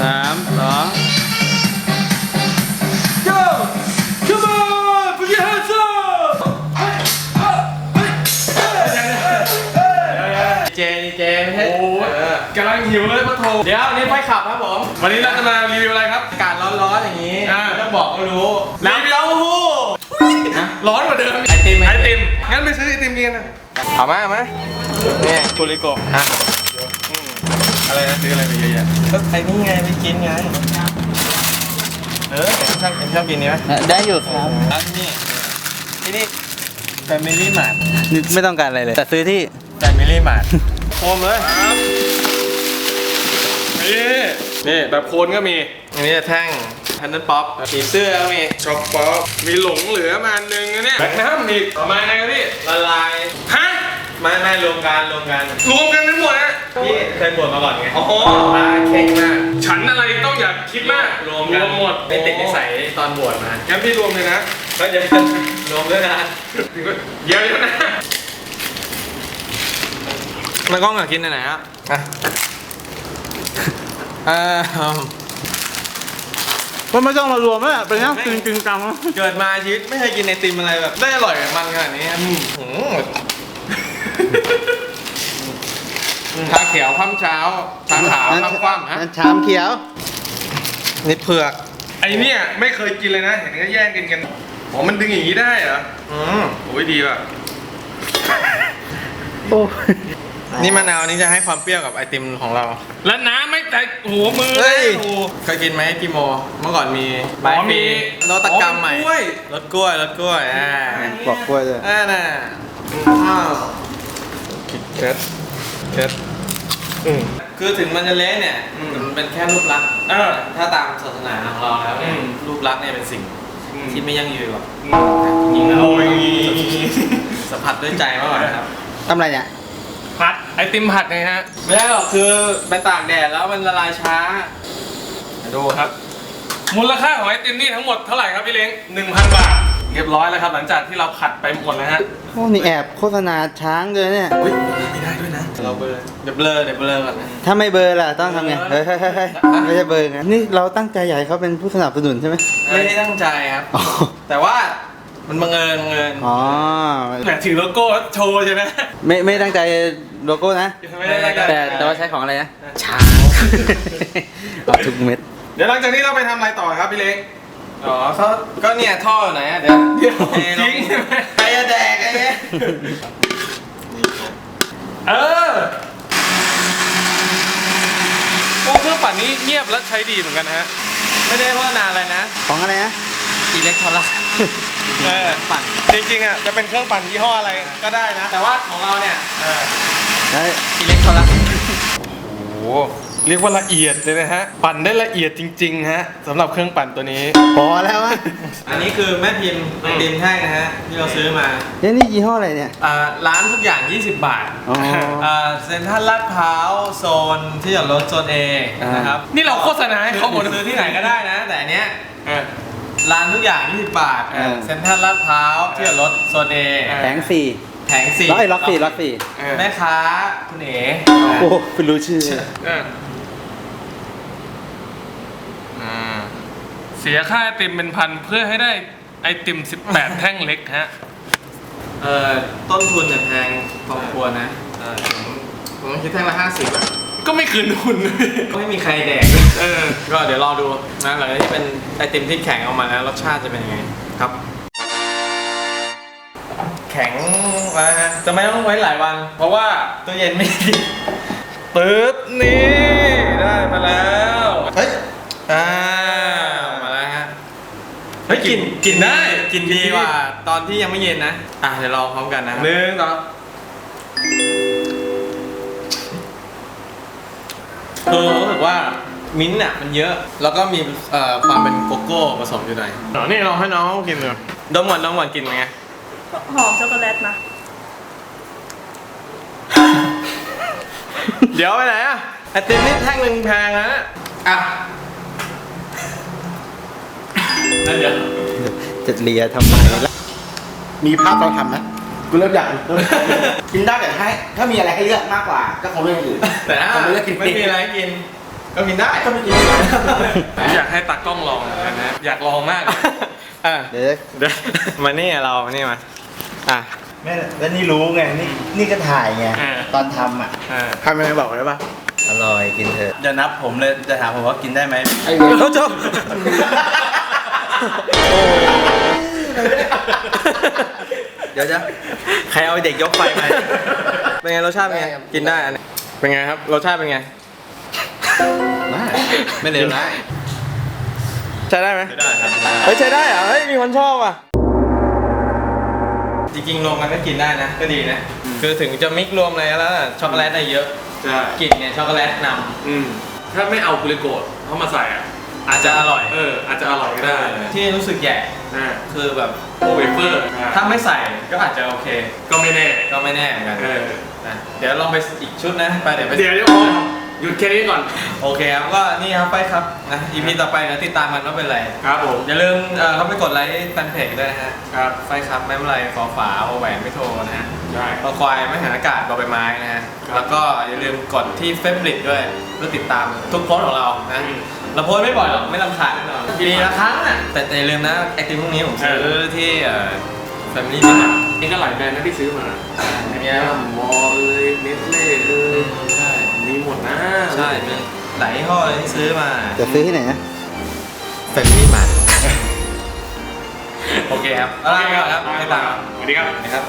สามสอง go come on put your hands up เจดีเจไม่ใช่โอ้ยกำลังหิวเลยปะโถเดี๋ยวนี่ไฟขับครับผม วันนี้เราจะมารีวิวอะไรครับ อากาศร้อนๆอย่างนี้อ่าไม่ต้องบอกก็รู้น้ำเต้าหู้ร้อนกว่าเดิมไอติมไอติมงั้นไปซื้อไอติมกินนะเอามาเอามาเนี่ยกุลิโกะอะ อะไรนะซื้ออะไรไปเยอะแยะก็ไอ้นี่ไงไปกินไง เออชอบชอบกินนี้ไหมได้อยู่ครับอันนี้ที่นี่แฟมิลี่มาร์ทไม่ต้องการอะไรเลย แต่ซื้อที่แฟมิลี่มาร์ทโฮมเลยนี่นี่แบบโคนก็มี อันนี้จะแท่งแพนเดิลป๊อปผีเสื้อก็มีช็อกป๊อปมีหลงเหลือมาอันหนึงนะเนี่ยแบกน้ำอีกต่อมาไงครับพี่ละลายฮะ ไม่ไม่รวมกันรวมกันรวมกันทั้งหมดนะพี่เคยบวชมาก่อนไงอ๋อมาเข่งมาก ฉันอะไรต้องอย่าคิดมากรวมกันหมดไม่ติดนิสัยตอนบวชมางั้นพี่รวมเลยนะก็จะรวมด้วยกันเดี๋ยวเดี๋ยวนะมันกล้องอยากกินอันไหนอะอะเออก็ไม่ต้องมารวมแล้วเป็นยังจริงจริงจังเกิดมาชีวิตไม่เคยกินไอติมอะไรแบบได้อร่อยกับมันขนาดนี้ครับหืม ชาเขียวคว่ำเช้าชาขาวคว่ำคว่ำฮะชามเขียวนี่เผือก ไอเนี่ยไม่เคยกินเลยนะ เห็นก็แย่งกินกันอ๋อมันดึงอย่างนี้ได้เหรออืมโอ้ยดีว่ะโอ้นี่มะนาวนี่จะให้ความเปรี้ยวกับไอติมของเรา แล้วน้ำไม่แตะหัวมือเฮ้ยโอ้โห เคยกินไหมกิโม เมื่อก่อนมีอ๋อมีนวัตกรรมใหม่อ๋อกล้วยรสกล้วยรสกล้วยอ่าบอกกล้วยเลยอ่าน่ะอ้าว เช็ดเช็ดอืม คือถึงมันจะเละเนี่ยมันเป็นแค่รูปลักษณ์เออ ถ้าตามศาสนาของเราแล้วเนี่ยอืม รูปลักษณ์เนี่ยเป็นสิ่งอืมที่ไม่ยั่งยืนหรอกจริงแล้วสัมผัสด้วยใจมากกว่านะครับทำอะไรเนี่ย ผัดไอติมผัดไงฮะ ไม่ได้หรอกคือไปตากแดดแล้วมันละลายช้าดูครับ มูลค่าของไอติมนี่ทั้งหมดเท่าไหร่ครับพี่เล้งหนึ่งพันบาท เรียบร้อยแล้วครับ หลังจากที่เราผัดไปหมดแล้วฮะโอ้นี่แอบโฆษณาช้างเลยเนี่ยเฮ้ยไม่ได้ด้วยนะเราเบลอเดี๋ยวเบลอเดี๋ยวเบลอก่อนนะ ถ้าไม่เบอร์ล่ะต้องทำไงเฮ้ยเฮ้ยเฮ้ยเฮ้ยไม่ใช่เบอร์ไงนี่เราตั้งใจอยากให้เขาเป็นผู้สนับสนุนใช่ไหมไม่ได้ตั้งใจครับ อ๋อแต่ว่ามันบังเอิญบังเอิญอ๋อแต่ถือโลโก้โชว์ใช่ไหม ไม่ไม่ตั้งใจโลโก้นะ ไม่ได้ตั้งใจ แต่แต่ว่าใช้ของอะไรนะช้างเอาทุกเม็ด เดี๋ยวหลังจากนี้เราไปทำอะไรต่อครับพี่เล้ง อ๋อเขาก็เนี่ยท่อไหนอะเดี๋ยวเดี๋ยวจริงใช่ไหมใครจะแดกไอ้เนี่ยเออโอ้เครื่องปั่นนี้เงียบและใช้ดีเหมือนกันนะฮะ ไม่ได้โฆษณาอะไรนะของอะไรนะอิเล็กทรอนิกส์เออปั่นจริงๆอะจะเป็นเครื่องปั่นยี่ห้ออะไรก็ได้นะ แต่ว่าของเราเนี่ยเออได้อิเล็กทรอนิกส์โอ้โห เรียกว่าละเอียดเลยนะฮะ ปั่นได้ละเอียดจริงๆฮะสำหรับเครื่องปั่นตัวนี้ พอแล้วอะอันนี้คือแม่พิมพ์ไอติมแท่งนะฮะที่เราซื้อมาเนี่ยนี่ยี่ห้ออะไรเนี่ย อ่าร้านทุกอย่าง 20 บาทอ๋ออ่าเซ็นทรัลลาดพร้าวโซนที่จอดรถโซน A อ่านนะครับนี่เราโฆษณาให้เขาหมดซื้อที่ไหนก็ได้นะ แต่อันเนี้ยเออ ร้านทุกอย่าง 20 บาทเออ เซ็นทรัลลาดพร้าวที่จอดรถโซน A เออ แผงสี่แผงสี่ล็อกไอ้ล็อกสี่ล็อกสี่เออแม่ค้าคุณเอ๋โอ้คุณรู้ชื่อ เอออ่ เสียค่าไอติมเป็นพันเพื่อให้ได้ไอติม 18 แท่งเล็กฮะ เอ่อต้นทุนเนี่ยแพงพอสมควรนะเออผมผมต้องคิดแท่งละ50อะก็ไม่คืนทุน ก็ไม่มีใครแดกเออ ก็เดี๋ยวรอดูนะหลังจากที่เป็นไอติมที่แข็งออกมาแล้วรสชาติจะเป็นยังไงครับ แข็งมาจะไม่ต้องไว้หลายวัน เพราะว่าตู้เย็นไม่ดีปึ๊บนี่ได้มาแล้ว เฮ้ยอ่าออกมาแล้วฮะเฮ้ย กลินกลินได้กลินดีกว่า ตอนที่ยังไม่เย็นนะ อะเดี๋ยวลองพร้อมกันนะครับหนึ่งสองคือรู้สึกว่ามิ้นท์อะมันเยอะ แล้วก็มีเอ่อความเป็นโกโก้ผสมอยู่หน่อยอ๋อนี่ลองให้น้องเขากินดูดมก่อนดมก่อนกินไงหอมช็อกโกแลตนะ เดี๋ยวไปไหนอะไอติมนี่แท่งหนึ่งแพงนะอะ นั่นเดี๋ยว จะเลียทำไมล่ะมีภาพตอนทำนะกูเริ่มอยากเริ่มกินได้แต่ถ้าถ้ามีอะไรให้เลือกมากกว่า ก็คงเลือกอย่างอื่นแต่ถ้าผมไม่เลือกกินไม่มีอะไรให้กินกก็กินได้ก็ไม่กินผมอยากให้ตากล้องลองเหมือนกันนะอยากลองมากเลยอะเดี๋ยวเดี๋ยวมานี่เรามานี่มาอะแม่แล้วนี่รู้ไงนี่นี่ก็ถ่ายไงอ่าตอนทำอะอ่าทำยังไงบอกได้ปะอร่อยกินเถอะจะนับผมเลยจะถามผมว่ากินได้ไหมไอ้เหี้ยเขาจบโอ้ เดี๋ยวจะใครเอาเด็กยกไฟมาเป็นไงรสชาติเป็นไงกินได้อันนี้เป็นไงครับรสชาติเป็นไง ได้ไม่เลวร้ายใช้ได้ไหม ได้ครับเฮ้ยใช้ได้เหรอเฮ้ยมีคนชอบอะ จริงๆรวมกันก็กินได้นะ ก็ดีนะ คือถึงจะมิกรวมอะไรแล้วอะช็อกโกแลตได้เยอะ ใช่ กลิ่นเนี่ยช็อกโกแลตนอืมถ้าไม่เอากุลิโกดเข้ามาใส่อะำ อาจจะอร่อย เอออาจจะอร่อยก็ได้ที่รู้สึกแย่อ่าคือแบบโอเวเฟอร์ถ้าไม่ใส่ก็อาจจะโอเค ก็ไม่แน่ก็ไม่แน่เหมือนกันเออนะเดี๋ยวลองไปอีกชุดนะไปเดี๋ยวไปเดี๋ยวเดี๋ยวโอ้หยุดแค่นี้ก่อน โอเคครับก็นี่ครับไปครับนะ EP ต่อไปนะติดตามกันว่าเป็นไรครับผมอย่าลืมเอ่อเข้าไปกดไลค์แฟนเพจด้วยนะฮะครับไฟครับแม่มไรฟอฝาโอแหวนไม่โทรนะฮะได้คอควายไม่หันอากาศบอใบไม้นะฮะครับแล้วก็อย่าลืมกดที่เฟซบุ๊กด้วยเพื่อติดตามทุกโพสต์ของเรานะอืม เราโพสต์ไม่บ่อยหรอกไม่ลำคาญแน่นอนปีละครั้งอะแต่อย่าลืมนะไอติมพวกนี้ผมซื้อเออที่เอ่อแฟมิลี่มาร์ทนี่ก็หลายแบรนด์นะที่ซื้อมาอย่างเงี้ยมอลเลยเนสเล่เอยใช่มีหมดนะใช่มีหลายยี่ห้อเลยที่ซื้อมาจะซื้อที่ไหนนะแฟมิลี่มาร์ทโอเคครับเอาโอละเคคครัรับบให้ตามสวัสดีครับนะครับ